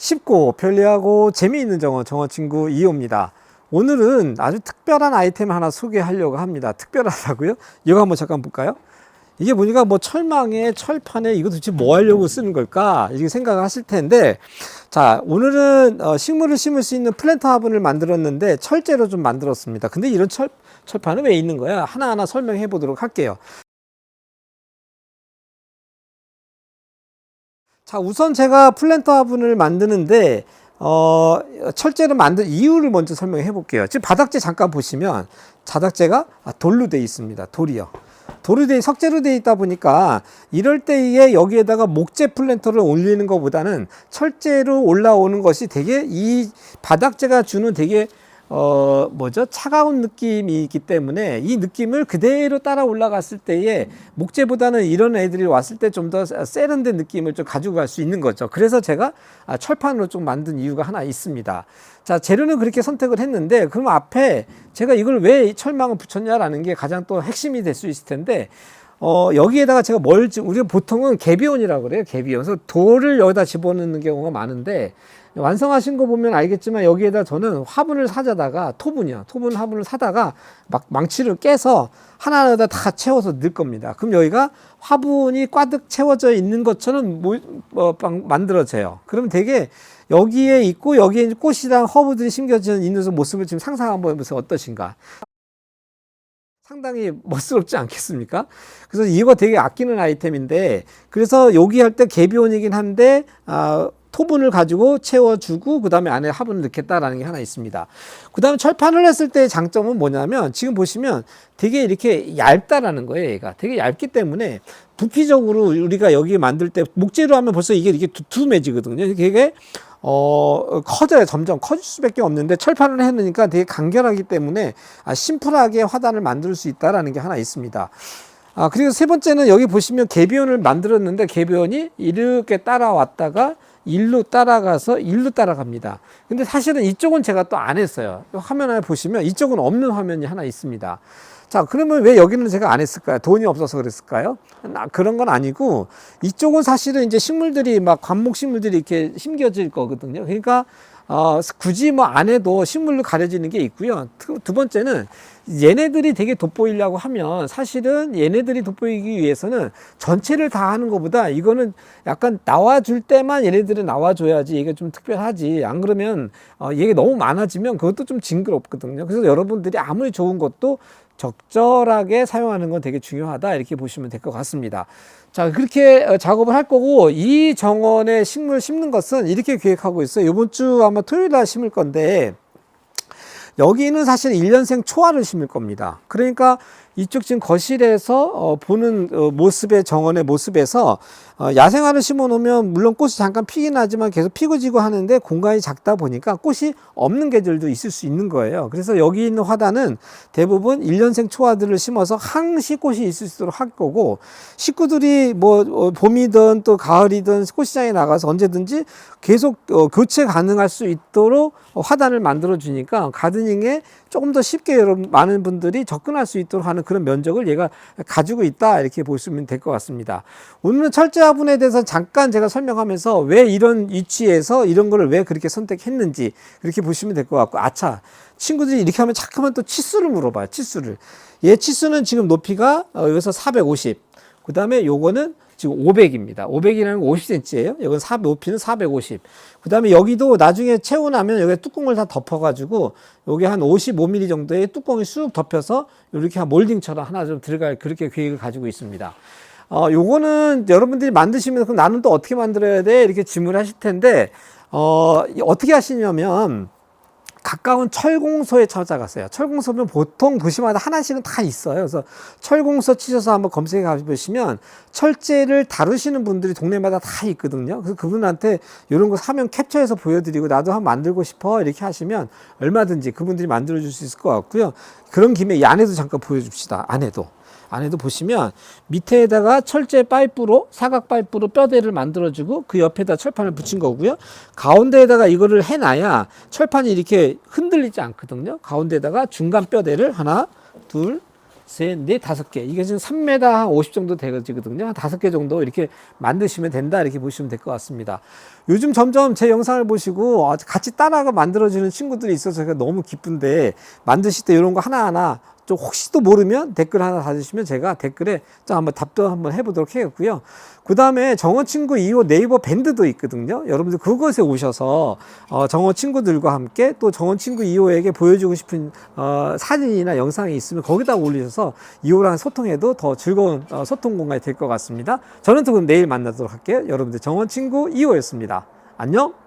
쉽고 편리하고 재미있는 정어, 정어 친구 이호입니다. 오늘은 아주 특별한 아이템 하나 소개하려고 합니다. 특별하다고요? 이거 한번 잠깐 볼까요? 이게 보니까 뭐 철망에 철판에 이거 도대체 뭐 하려고 쓰는 걸까? 이렇게 생각을 하실 텐데, 자, 오늘은 어, 식물을 심을 수 있는 플랜트 화분을 만들었는데 철제로 좀 만들었습니다. 근데 이런 철, 철판은 왜 있는 거야? 하나하나 설명해 보도록 할게요. 자, 우선 제가 플랜터 화분을 만드는데 어, 철제를 만든 이유를 먼저 설명해 볼게요. 지금 바닥재 잠깐 보시면 바닥재가 아, 돌로 돼 있습니다. 돌이요. 돌로 돼 석재로 돼 있다 보니까 이럴 때에 여기에다가 목재 플랜터를 올리는 것보다는 철재로 올라오는 것이 되게 이 바닥재가 주는 되게 어 뭐죠 차가운 느낌이 있기 때문에 이 느낌을 그대로 따라 올라갔을 때에 목재보다는 이런 애들이 왔을 때 좀 더 세련된 느낌을 좀 가지고 갈 수 있는 거죠. 그래서 제가 아, 철판으로 좀 만든 이유가 하나 있습니다. 자 재료는 그렇게 선택을 했는데 그럼 앞에 제가 이걸 왜 철망을 붙였냐라는 게 가장 또 핵심이 될 수 있을 텐데 어, 여기에다가 제가 뭘, 지- 우리가 보통은 개비온이라고 그래요. 개비온. 그래서 돌을 여기다 집어넣는 경우가 많은데, 완성하신 거 보면 알겠지만 여기에다 저는 화분을 사자다가 토분이요. 토분 화분을 사다가 막 망치를 깨서 하나하나 다 채워서 넣을 겁니다. 그럼 여기가 화분이 꽈득 채워져 있는 것처럼 모, 어, 빵- 만들어져요. 그러면 되게 여기에 있고 여기에 꽃이랑 허브들이 심겨져 있는 모습을 지금 상상 한번 해보세요. 어떠신가? 상당히 멋스럽지 않겠습니까? 그래서 이거 되게 아끼는 아이템인데 그래서 여기 할 때 개비온이긴 한데 아, 토분을 가지고 채워주고 그 다음에 안에 화분을 넣겠다라는 게 하나 있습니다. 그 다음에 철판을 했을 때의 장점은 뭐냐면 지금 보시면 되게 이렇게 얇다라는 거예요. 얘가 되게 얇기 때문에 부피적으로 우리가 여기 만들 때 목재로 하면 벌써 이게 이게 두툼해지거든요. 이게 어, 커져요. 점점 커질 수밖에 없는데 철판을 해놓으니까 되게 간결하기 때문에 아, 심플하게 화단을 만들 수 있다라는 게 하나 있습니다. 아, 그리고 세 번째는 여기 보시면 개비온을 만들었는데 개비온이 이렇게 따라왔다가 일로 따라가서 일로 따라갑니다. 근데 사실은 이쪽은 제가 또 안 했어요. 화면에 보시면 이쪽은 없는 화면이 하나 있습니다. 자, 그러면 왜 여기는 제가 안 했을까요? 돈이 없어서 그랬을까요? 나- 그런 건 아니고 이쪽은 사실은 이제 식물들이 막 관목 식물들이 이렇게 심겨질 거거든요. 그러니까 어, 굳이 뭐 안 해도 식물로 가려지는 게 있고요. 두, 두 번째는 얘네들이 되게 돋보이려고 하면 사실은 얘네들이 돋보이기 위해서는 전체를 다 하는 것보다 이거는 약간 나와줄 때만 얘네들은 나와줘야지 이게 좀 특별하지. 안 그러면 어, 얘가 너무 많아지면 그것도 좀 징그럽거든요. 그래서 여러분들이 아무리 좋은 것도 적절하게 사용하는 건 되게 중요하다 이렇게 보시면 될 것 같습니다. 자 그렇게 어, 작업을 할 거고 이 정원에 식물 심는 것은 이렇게 계획하고 있어요. 이번 주 아마 토요일 날 심을 건데 여기는 사실 1년생 초화를 심을 겁니다. 그러니까 이쪽 지금 거실에서 어, 보는 어, 모습의 정원의 모습에서 어, 야생화를 심어 놓으면 물론 꽃이 잠깐 피긴 하지만 계속 피고 지고 하는데 공간이 작다 보니까 꽃이 없는 계절도 있을 수 있는 거예요. 그래서 여기 있는 화단은 대부분 1년생 초화들을 심어서 항시 꽃이 있을 수 있도록 할 거고 식구들이 뭐 어, 봄이든 또 가을이든 꽃시장에 나가서 언제든지 계속 어, 교체 가능할 수 있도록 어, 화단을 만들어 주니까 가 드닝에 조금 더 쉽게 여러분 많은 분들이 접근할 수 있도록 하는 그런 면적을 얘가 가지고 있다 이렇게 보시면 될 것 같습니다. 오늘은 철제 화분에 대해서 잠깐 제가 설명하면서 왜 이런 위치에서 이런 거를 왜 그렇게 선택했는지 그렇게 보시면 될 것 같고 아차 친구들이 이렇게 하면 자꾸만 또 치수를 물어봐요 치수를 얘 치수는 지금 높이가 어, 여기서 450 그 다음에 요거는 지금 500입니다. 500이라는 거 50cm예요. 여기는 400, 높이는 450. 그 다음에 여기도 나중에 채워 나면 여기 뚜껑을 다 덮어가지고 여기 한 55mm 정도의 뚜껑이 쑥 덮여서 이렇게 한 몰딩처럼 하나 좀 들어갈 그렇게 계획을 가지고 있습니다. 어, 요거는 여러분들이 만드시면 그럼 나는 또 어떻게 만들어야 돼? 이렇게 질문을 하실 텐데, 어, 어떻게 하시냐면, 가까운 철공소에 찾아갔어요. 철공소면 보통 도시마다 하나씩은 다 있어요. 그래서 철공소 치셔서 한번 검색해 가보시면 철제를 다루시는 분들이 동네마다 다 있거든요. 그래서 그분한테 이런 거 사면 캡처해서 보여드리고 나도 한번 만들고 싶어 이렇게 하시면 얼마든지 그분들이 만들어 줄 수 있을 것 같고요. 그런 김에 이 안에도 잠깐 보여줍시다. 안에도. 안에도 보시면 밑에다가 철제 파이프로 사각 파이프로 뼈대를 만들어주고 그 옆에다 철판을 붙인 거고요. 가운데에다가 이거를 해놔야 철판이 이렇게 흔들리지 않거든요. 가운데다가 중간 뼈대를 하나, 둘, 셋, 넷, 다섯 개. 이게 지금 3m 한 50 정도 되거든요. 한 다섯 개 정도 이렇게 만드시면 된다. 이렇게 보시면 될 것 같습니다. 요즘 점점 제 영상을 보시고 아, 같이 따라가 만들어주는 친구들이 있어서 제가 너무 기쁜데 만드실 때 이런 거 하나하나 좀 혹시 또 모르면 댓글 하나 달으시면 제가 댓글에 좀 한번 답변 한번 해보도록 하겠고요. 그 다음에 정원 친구 2호 네이버 밴드도 있거든요. 여러분들 그것에 오셔서 어, 정원 친구들과 함께 또 정원 친구 2호에게 보여주고 싶은 어, 사진이나 영상이 있으면 거기다 올리셔서 2호랑 소통해도 더 즐거운 어, 소통 공간이 될 것 같습니다. 저는 또 그럼 내일 만나도록 할게요. 여러분들 정원 친구 2호였습니다. 안녕.